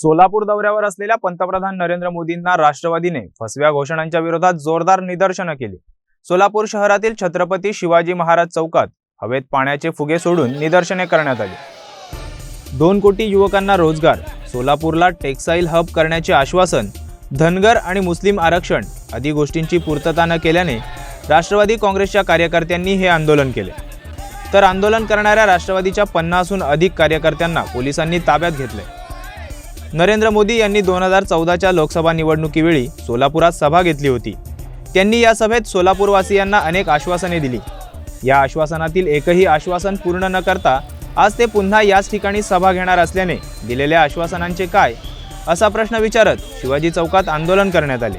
सोलापूर दौऱ्यावर असलेल्या पंतप्रधान नरेंद्र मोदींना राष्ट्रवादीने फसव्या घोषणांच्या विरोधात जोरदार निदर्शनं केली. सोलापूर शहरातील छत्रपती शिवाजी महाराज चौकात हवेत पाण्याचे फुगे सोडून निदर्शने करण्यात आली. दोन कोटी युवकांना रोजगार सोलापूरला टेक्साईल हब करण्याचे आश्वासन धनगर आणि मुस्लिम आरक्षण आदी गोष्टींची पूर्तता न केल्याने राष्ट्रवादी काँग्रेसच्या कार्यकर्त्यांनी हे आंदोलन केले. तर आंदोलन करणाऱ्या राष्ट्रवादीच्या पन्नासहून अधिक कार्यकर्त्यांना पोलिसांनी ताब्यात घेतले. नरेंद्र मोदी यांनी दोन हजार चौदाच्या लोकसभा निवडणुकीवेळी सोलापुरात सभा घेतली होती. त्यांनी या सभेत सोलापूरवासियांना अनेक आश्वासने दिली. या आश्वासनातील एकही आश्वासन पूर्ण न करता आज ते पुन्हा याच ठिकाणी सभा घेणार असल्याने दिलेल्या आश्वासनांचे काय? असा प्रश्न विचारत शिवाजी चौकात आंदोलन करण्यात आले.